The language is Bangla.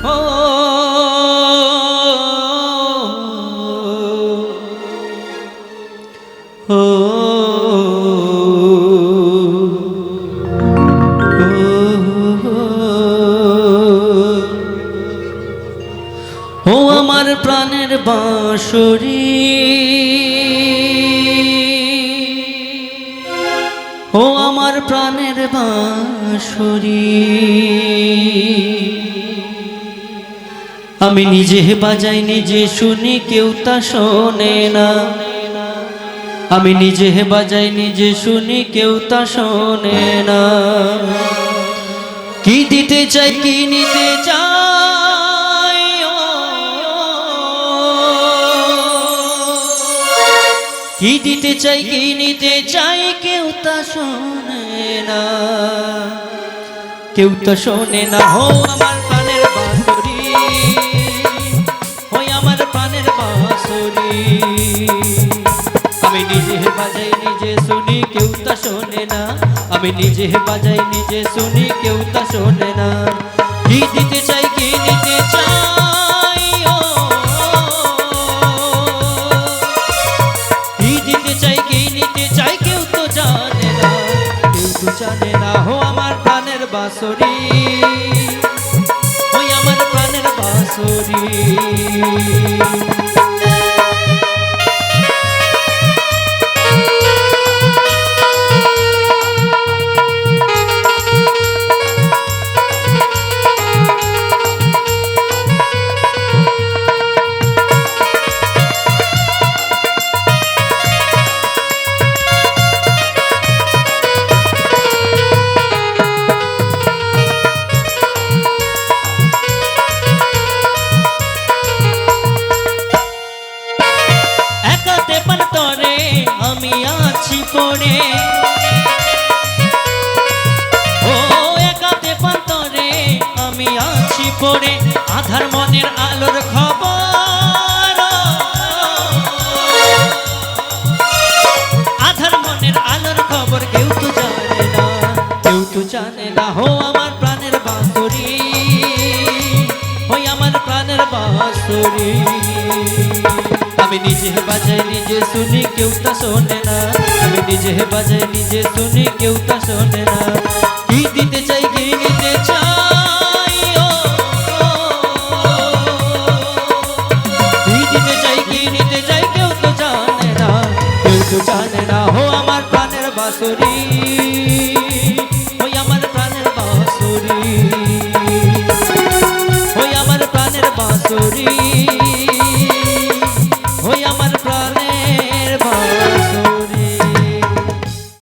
ও আমার প্রাণের বাঁশরী। ও আমার প্রাণের বাঁশরী। আমি নিজে বাজাই, নিজে শুনি, কেউ তা শোনে না। আমি নিজে বাজাই, নিজে শুনি, কেউ তা শোনে না। কি দিতে চাই, কি নিতে চাই? কি দিতে চাই, কি নিতে চাই, কেউ তা শোনে না। কেউ তো শোনে না। হো, আমার নিজে বাজাই, নিজে শুনি, কেউ তা শোনে না। আমি নিজে বাজাই, নিজে শুনি, কেউ তা শোনে না। কি দিতে চাই, কি নিতে চাই কি দিতে চাই, কি নিতে চাই, কেউ তো জানে না। কেউ তো জানে না হো আমার প্রাণের বাঁশরি। ওই আমার প্রাণের বাঁশরি। পড়ে ও একাতে পান্তরে আমি আছি পড়ে আধার মনের আলোর খবর। আধার মনের আলোর খবর কেউ তো জানে না, কেউ তো জানে না। হো আমার প্রাণের বাঁশরি ওই আমার প্রাণের বাঁশরি। আমি নিজে বাজাই, নিজে শুনি, কেউ তা শোনে না। আমি নিজে বাজাই, নিজে শুনি, কেউ তা শোনে না। কি দিতে চাই জানে না। হো আমার প্রাণের বাঁশরি।